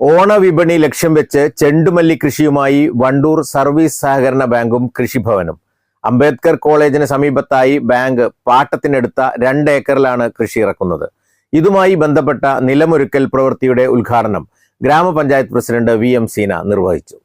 ഓണവിപണി ലക്ഷ്യം വെച്ച് ചെണ്ടുമല്ലി കൃഷിയുമായി വണ്ടൂർ സർവീസ് സഹകരണ ബാങ്കും കൃഷിഭവനും. അംബേദ്കർ കോളേജിന് സമീപത്തായി ബാങ്ക് പാട്ടത്തിനെടുത്ത രണ്ട് ഏക്കറിലാണ് കൃഷി ഇറക്കുന്നത്. ഇതുമായി ബന്ധപ്പെട്ട നിലമൊരുക്കൽ പ്രവൃത്തിയുടെ ഉദ്ഘാടനം ഗ്രാമപഞ്ചായത്ത് പ്രസിഡന്റ് വി എം സീന നിർവഹിച്ചു.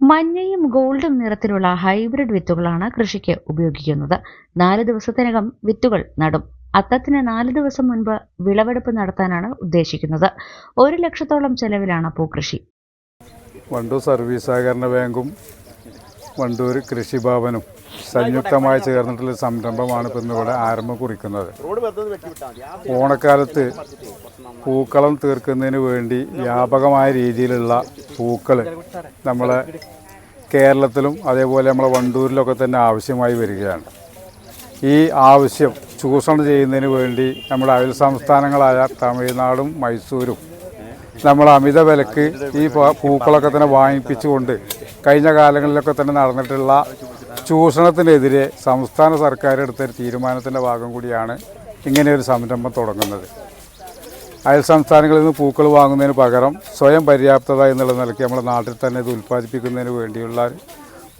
മഞ്ഞയും ഗോൾഡും നിറത്തിലുള്ള ഹൈബ്രിഡ് വിത്തുകളാണ് കൃഷിക്ക് ഉപയോഗിക്കുന്നത്. നാല് ദിവസത്തിനകം വിത്തുകൾ നടും. അത്തത്തിന് നാല് ദിവസം മുൻപ് വിളവെടുപ്പ് നടത്താനാണ് ഉദ്ദേശിക്കുന്നത്. ഒരു ലക്ഷത്തോളം ചെലവിലാണ് പൂക്കൃഷി. വണ്ടൂർ സർവീസ് സഹകരണ ബാങ്കും വണ്ടൂർ കൃഷിഭവനും സംയുക്തമായി ചേർന്നിട്ടുള്ള സംരംഭമാണ് ഇപ്പം ഇന്നിവിടെ ആരംഭം കുറിക്കുന്നത്. ഓണക്കാലത്ത് പൂക്കളം തീർക്കുന്നതിന് വേണ്ടി വ്യാപകമായ രീതിയിലുള്ള പൂക്കൾ നമ്മളെ കേരളത്തിലും അതേപോലെ നമ്മളെ വണ്ടൂരിലൊക്കെ തന്നെ ആവശ്യമായി വരികയാണ്. ഈ ആവശ്യം ചൂഷണം ചെയ്യുന്നതിന് വേണ്ടി നമ്മുടെ അയൽ സംസ്ഥാനങ്ങളായ തമിഴ്നാടും മൈസൂരും നമ്മൾ അമിത വിലക്ക് ഈ പൂക്കളൊക്കെ തന്നെ വാങ്ങിപ്പിച്ചുകൊണ്ട് കഴിഞ്ഞ കാലങ്ങളിലൊക്കെ തന്നെ നടന്നിട്ടുള്ള ചൂഷണത്തിനെതിരെ സംസ്ഥാന സർക്കാർ എടുത്ത തീരുമാനത്തിന്റെ ഭാഗം കൂടിയാണ് ഇങ്ങനെ ഒരു സംരംഭം തുടങ്ങുന്നത്. അയൽ സംസ്ഥാനങ്ങളിൽ നിന്ന് പൂക്കൾ വാങ്ങുന്നതിന് പകരം സ്വയം പര്യാപ്തത എന്നുള്ള നിലയ്ക്ക് നമ്മുടെ നാട്ടിൽ തന്നെ ഇത് ഉൽപ്പാദിപ്പിക്കുന്നതിന് വേണ്ടിയുള്ള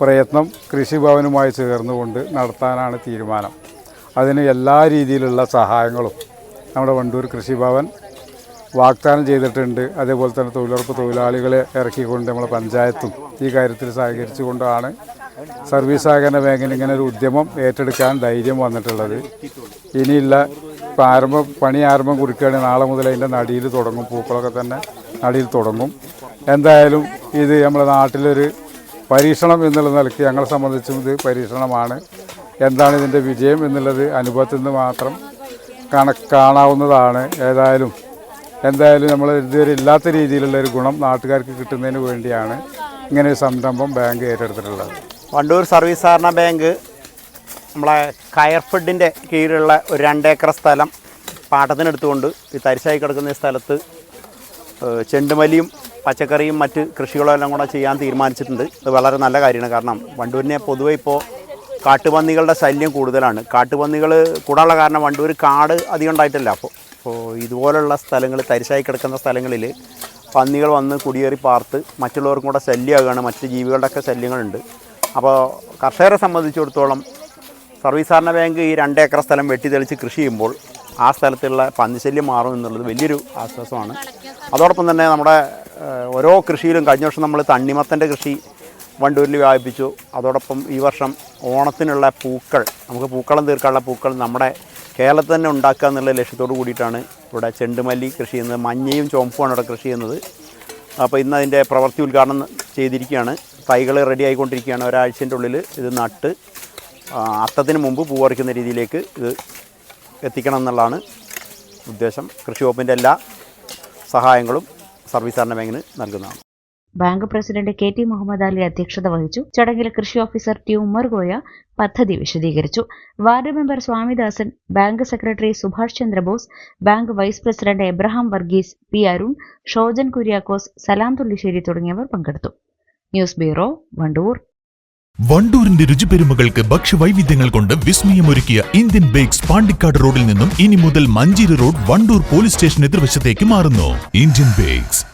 പ്രയത്നം കൃഷിഭവനുമായി ചേർന്നുകൊണ്ട് നടത്താനാണ് തീരുമാനം. അതിന് എല്ലാ രീതിയിലുള്ള സഹായങ്ങളും നമ്മുടെ വണ്ടൂർ കൃഷിഭവൻ വാഗ്ദാനം ചെയ്തിട്ടുണ്ട്. അതേപോലെ തന്നെ തൊഴിലുറപ്പ് തൊഴിലാളികളെ ഇറക്കിക്കൊണ്ട് നമ്മളെ പഞ്ചായത്തും ഈ കാര്യത്തിൽ സഹകരിച്ചുകൊണ്ടാണ് സർവീസ് സഹകരണ ബാങ്കിന് ഇങ്ങനെ ഒരു ഉദ്യമം ഏറ്റെടുക്കാൻ ധൈര്യം വന്നിട്ടുള്ളത്. ഇനിയില്ല ഇപ്പം ആരംഭം പണി ആരംഭം കുറിക്കുകയാണെങ്കിൽ നാളെ മുതൽ അതിന്റെ നടിയിൽ തുടങ്ങും. പൂക്കളൊക്കെ തന്നെ നടിയിൽ തുടങ്ങും. എന്തായാലും ഇത് നമ്മുടെ നാട്ടിലൊരു പരീക്ഷണം എന്നുള്ള നിലയ്ക്ക് ഞങ്ങളെ സംബന്ധിച്ചും ഇത് പരീക്ഷണമാണ്. എന്താണ് ഇതിന്റെ വിജയം എന്നുള്ളത് അനുഭവത്തിൽ നിന്ന് മാത്രം കണ കാണാവുന്നതാണ്. ഏതായാലും എന്തായാലും നമ്മൾ ഇതുവരെ ഇല്ലാത്ത രീതിയിലുള്ള ഒരു ഗുണം നാട്ടുകാർക്ക് കിട്ടുന്നതിന് വേണ്ടിയാണ് ഇങ്ങനെ ഒരു സംരംഭം ബാങ്ക് ഏറ്റെടുത്തിട്ടുള്ളത്. വണ്ടൂർ സർവീസ് സഹകരണ ബാങ്ക് നമ്മളെ കയർ ഫുഡിന്റെ കീഴിലുള്ള ഒരു രണ്ടേക്കർ സ്ഥലം പാട്ടത്തിനെടുത്തുകൊണ്ട് ഈ തരിശായി കിടക്കുന്ന ഈ സ്ഥലത്ത് ചെണ്ടുമല്ലിയും പച്ചക്കറിയും മറ്റ് കൃഷികളും എല്ലാം കൂടെ ചെയ്യാൻ തീരുമാനിച്ചിട്ടുണ്ട്. ഇത് വളരെ നല്ല കാര്യമാണ്. കാരണം വണ്ടൂരിനെ പൊതുവെ ഇപ്പോൾ കാട്ടുപന്നികളുടെ ശല്യം കൂടുതലാണ്. കാട്ടുപന്നികൾ കൂടാനുള്ള കാരണം വണ്ടൂർ കാട് അധികം ഉണ്ടായിട്ടില്ല. അപ്പോൾ അപ്പോൾ ഇതുപോലുള്ള സ്ഥലങ്ങൾ തരിശായി കിടക്കുന്ന സ്ഥലങ്ങളിൽ പന്നികൾ വന്ന് കുടിയേറി പാർത്ത് മറ്റുള്ളവർക്കും കൂടെ ശല്യമാകുകയാണ് മറ്റ് ജീവികളുടെയൊക്കെ ശല്യങ്ങളുണ്ട്. അപ്പോൾ കർഷകരെ സംബന്ധിച്ചിടത്തോളം സർവീസ് സഹകരണ ബാങ്ക് ഈ രണ്ട് ഏക്കർ സ്ഥലം വെട്ടിത്തെളിച്ച് കൃഷി ചെയ്യുമ്പോൾ ആ സ്ഥലത്തുള്ള പന്നിശല്യം മാറും എന്നുള്ളത് വലിയൊരു ആശ്വാസമാണ്. അതോടൊപ്പം തന്നെ നമ്മുടെ ഓരോ കൃഷിയിലും കഴിഞ്ഞ വർഷം നമ്മൾ തണ്ണിമത്തന്റെ കൃഷി വണ്ടൂരിൽ വ്യാപിപ്പിച്ചു. അതോടൊപ്പം ഈ വർഷം ഓണത്തിനുള്ള പൂക്കൾ നമുക്ക് പൂക്കളം തീർക്കാനുള്ള പൂക്കൾ നമ്മുടെ കേരളത്തിൽ തന്നെ ഉണ്ടാക്കുക എന്നുള്ള ലക്ഷ്യത്തോട് കൂടിയിട്ടാണ് ഇവിടെ ചെണ്ടുമല്ലി കൃഷി ചെയ്യുന്നത്. മഞ്ഞയും ചുവപ്പുമാണ് ഇവിടെ കൃഷി ചെയ്യുന്നത്. അപ്പോൾ ഇന്ന് അതിന്റെ പ്രവൃത്തി ഉദ്ഘാടനം ചെയ്തിരിക്കുകയാണ്. തൈകൾ റെഡി ആയിക്കൊണ്ടിരിക്കുകയാണ്. ഒരാഴ്ചന്റെ ഉള്ളിൽ ഇത് നട്ട് അത്തത്തിന് മുമ്പ് പൂ പറിക്കുന്ന രീതിയിലേക്ക് ഇത് എത്തിക്കണം എന്നുള്ളതാണ് ഉദ്ദേശം. കൃഷി വകുപ്പിന്റെ എല്ലാ സഹായങ്ങളും സർവീസ് സഹകരണ ബാങ്കിന് നൽകുന്നതാണ്. Bank president K T Muhammad Ali അധ്യക്ഷത വഹിച്ചു. ചടങ്ങിൽ കൃഷി ഓഫീസർ ടി ഉമ്മർ ഗോയ പദ്ധതി വിശദീകരിച്ചു. Ward member Swamidasan bank secretary Subhash Chandrabose bank vice president Abraham Varghese P Arun Shojan Kuriakose Salam Thullissery തുടങ്ങിയവർ പങ്കെടുത്തു. News bureau Vandoor. വണ്ടൂരിന്റെ രുചിപെരുമകൾക്ക് ഭക്ഷ്യവൈവിധ്യങ്ങൾ കൊണ്ട് വിസ്മയമൊരുക്കിയ ഇന്ത്യൻ ബേക്സ് പാണ്ടിക്കാട് റോഡിൽ നിന്നും ഇനി മുതൽ Manjeri road Wandoor police station എതിർവശത്തേക്ക് മാറുന്നു. Indian bakes.